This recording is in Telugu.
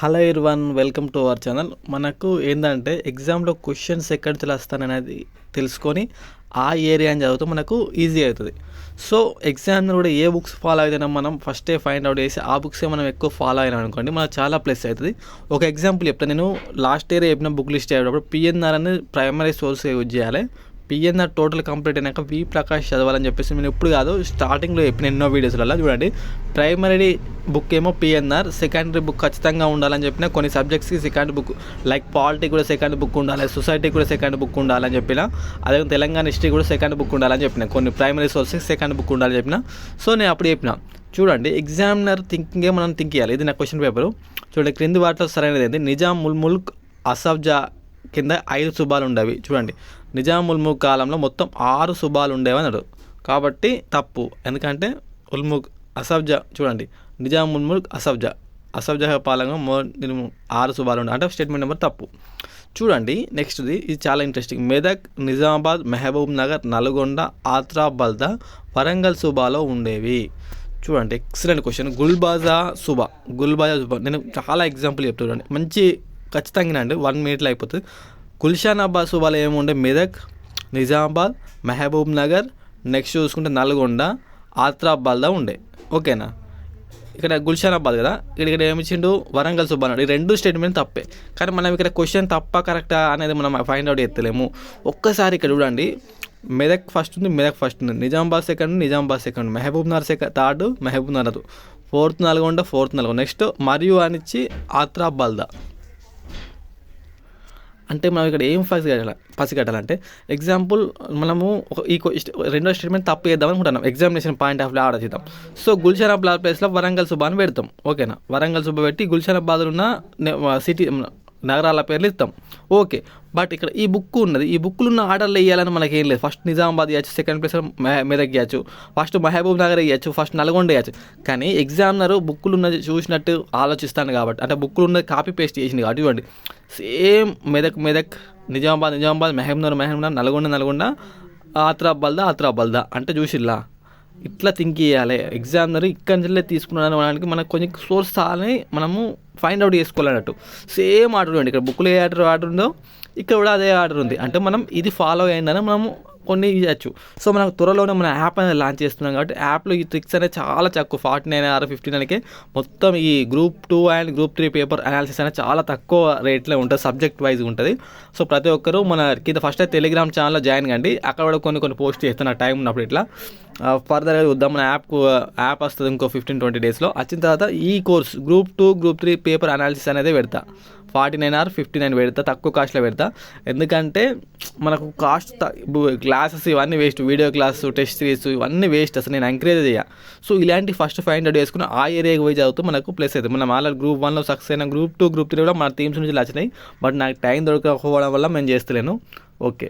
Hello Irvan welcome to our channel. మనకు ఏంటంటే ఎగ్జామ్లో క్వశ్చన్స్ ఎక్కడి నుంచి వస్తాననేది తెలుసుకొని ఆ ఏరియాని చదివితే మనకు ఈజీ అవుతుంది. సో ఎగ్జామ్లో కూడా ఏ బుక్స్ ఫాలో అయితేనే మనం ఫస్టే ఫైండ్ అవుట్ చేసి ఆ బుక్సే మనం ఎక్కువ ఫాలో అయినా అనుకోండి మనకు చాలా ప్లస్ అవుతుంది. ఒక ఎగ్జాంపుల్ చెప్తాను నేను లాస్ట్ ఇయర్ చెప్పిన బుక్ లిస్ట్ అయ్యేటప్పుడు పిఎన్ఆర్ అనేది ప్రైమరీ సోర్స్ యూజ్ చేయాలి. పిఎన్ఆర్ టోటల్ కంప్లీట్ అయినాక వి ప్రకాష్ చదవాలని చెప్పేసి నేను ఎప్పుడు కాదు స్టార్టింగ్లో చెప్పిన ఎన్నో వీడియోస్లలో చూడండి. ప్రైమరీ బుక్ ఏమో పిఎన్ఆర్ సెకండరీ బుక్ ఖచ్చితంగా ఉండాలని చెప్పిన కొన్ని సబ్జెక్ట్స్కి సెకండ్ బుక్ లైక్ పాలిటీ కూడా సెకండ్ బుక్ ఉండాలి సొసైటీ కూడా సెకండ్ బుక్ ఉండాలని చెప్పిన అదే తెలంగాణ హిస్టరీ కూడా సెకండ్ బుక్ ఉండాలని చెప్పిన కొన్ని ప్రైమరీ సోర్సెస్ సెకండ్ బుక్ ఉండాలని చెప్పిన. సో నేను అప్పుడు చెప్పిన చూడండి ఎగ్జామినర్ థింకింగే మనం థింక్ చేయాలి. ఇది నా క్వశ్చన్ పేపరు చూడండి క్రింది వాటిలో సరైనది ఏంటి? నిజాం ముల్ ముల్క్ అసబ్జా కింద ఐదు శుభాలు ఉండేవి. చూడండి. నిజాం ఉల్ముక్ కాలంలో మొత్తం ఆరు శుభాలు ఉండేవి అన్నాడు. కాబట్టి తప్పు. ఎందుకంటే ఉల్ముగ్ అసబ్జా చూడండి. నిజాం ఉల్ముగ్ అసబ్జా. అసబ్జా పాలన మో ఆరు సుభాలు ఉండే. అంటే స్టేట్మెంట్ నెంబర్ తప్పు. చూడండి. నెక్స్ట్ది ఇది చాలా ఇంట్రెస్టింగ్. మెదక్ నిజామాబాద్ మెహబూబ్ నగర్ నల్గొండ ఆత్రా బల్దా వరంగల్ సుబాలో ఉండేవి. చూడండి. Excellent question. గుల్బాజా సుబా గుల్బాజా సుబా నేను చాలా ఎగ్జాంపుల్ చెప్తున్నాను మంచి ఖచ్చితంగా అండి. వన్ మినిట్లో అయిపోతుంది. గుల్షానాబాద్ వాళ్ళు ఏముండే మెదక్ నిజామాబాద్ మహబూబ్ నగర్ నెక్స్ట్ చూసుకుంటే నల్గొండ ఆత్రాబాద్దా ఉండే. ఓకేనా? ఇక్కడ గుల్షానాబాద్ కదా? ఇక్కడ ఇక్కడ ఏమిచ్చిండు వరంగల్ సుబ్బా ఈ రెండు స్టేట్మెంట్ తప్పే. కానీ మనం ఇక్కడ క్వశ్చన్ తప్ప కరెక్టా అనేది మనం ఫైండ్ అవుట్ చేస్తలేము. ఒక్కసారి ఇక్కడ చూడండి. మెదక్ ఫస్ట్ ఉంది మెదక్ ఫస్ట్ ఉంది. Nizamabad second Nizamabad second Mehboob Nagar second third Mehboob Nagar. Fourth Nalgonda fourth Nalgonda. Next మరియు అనిచ్చి ఆత్రాబాల్దా అంటే మనం ఇక్కడ ఏం పసి కట్టాలి? కట్టాలంటే ఎగ్జాంపుల్ మనము ఒక ఈ రెండో స్టేట్మెంట్ తప్పు చేద్దాం అనుకుంటున్నాం. ఎగ్జామినేషన్ పాయింట్ ఆఫ్ వ్యూ చేద్దాం సో గుల్షానాబాద్ ప్లేస్లో వరంగల్ సుబాని పెడతాం. ఓకేనా వరంగల్ సుబ్బ పెట్టి గుల్షానాబాద్లో ఉన్న సిటీ నగరాల పేర్లు ఇస్తాం. ఓకే బట్ ఇక్కడ ఈ బుక్ ఉన్నది. ఈ బుక్లు ఉన్న ఆర్డర్లు వేయాలని మనకి ఏం లేదు. ఫస్ట్ నిజామాబాద్ ఇవ్వచ్చు సెకండ్ ప్లేస్ మెదక్ ఇవ్వచ్చు ఫస్ట్ మహబూబ్ నగర్ ఇవ్వచ్చు ఫస్ట్ నల్గొండ ఇవ్వచ్చు కానీ ఎగ్జామినర్ బుక్కులు ఉన్నది చూసినట్టు ఆలోచిస్తాను కాబట్టి అంటే బుక్కులు ఉన్నది కాపీ పేస్ట్ చేసింది కాబట్టి ఇవ్వండి. సేమ్ మెదక్ మెదక్ నిజామాబాద్ నిజామాబాద్ మహబూబ్ నగర్ మహబూబ్ నగర్ నల్గొండ నల్గొండ ఆత్రా బల్దా అంటే చూసిల్లా? ఇట్లా థింక్ చేయాలి. ఎగ్జామినర్ ఇక్కడి నుంచి తీసుకున్నాను అనడానికి మనకు కొంచెం సోర్స్ చాలని మనము ఫైండ్ అవుట్ చేసుకోవాలన్నట్టు. సేమ్ ఆర్డర్ ఉండి. ఇక్కడ బుక్లో ఏ ఆర్డర్ ఆర్డర్ ఉందో ఇక్కడ కూడా అదే ఆర్డర్ ఉంది. అంటే మనం ఇది ఫాలో అయిందని మనము కొన్ని ఇవ్వచ్చు సో మనకు త్వరలోనే మన యాప్ అనేది లాంచ్ చేస్తున్నాం కాబట్టి యాప్లో ఈ ట్రిక్స్ అనేది చాలా తక్కువ. ఫార్టీ నైన్ ఆర్ ఫిఫ్టీ నైన్కే మొత్తం ఈ group two and group three paper analysis అనేది చాలా తక్కువ రేట్లో ఉంటుంది సబ్జెక్ట్ వైజ్ ఉంటుంది. సో ప్రతి ఒక్కరూ మన కింద ఫస్ట్ టెలిగ్రామ్ ఛానల్లో జాయిన్ కండి. అక్కడ కూడా కొన్ని కొన్ని పోస్ట్ చేస్తున్న టైం ఉన్నప్పుడు ఇట్లా. ఫర్దర్గా చూద్దాం. మన యాప్ యాప్ వస్తుంది ఇంకో ఫిఫ్టీన్ ట్వంటీ డేస్లో వచ్చిన తర్వాత ఈ course group two group three paper analysis అనేది పెడతా. Forty nine or fifty nine పెడతా తక్కువ కాస్ట్లో పెడతా. ఎందుకంటే మనకు కాస్ట్ క్లాసెస్ ఇవన్నీ waste video class test series ఇవన్నీ వేస్ట్ అసలు నేను ఎంకరేజ్ చేయ. సో ఇలాంటి ఫస్ట్ ఫైవ్ హండ్రెడ్ వేసుకుని ఆ ఏరియాకి పోయి చదువుతూ మనకు ప్లస్ అవుతుంది మనం ఆల్రెడీ గ్రూప్ వన్లో సక్సెస్ అయిన గ్రూప్ టూ గ్రూప్ త్రీ కూడా మన టీమ్స్ నుంచి వచ్చినాయి బట్ నాకు టైం దొరకకపోవడం వల్ల మేము చేస్తలేను. ఓకే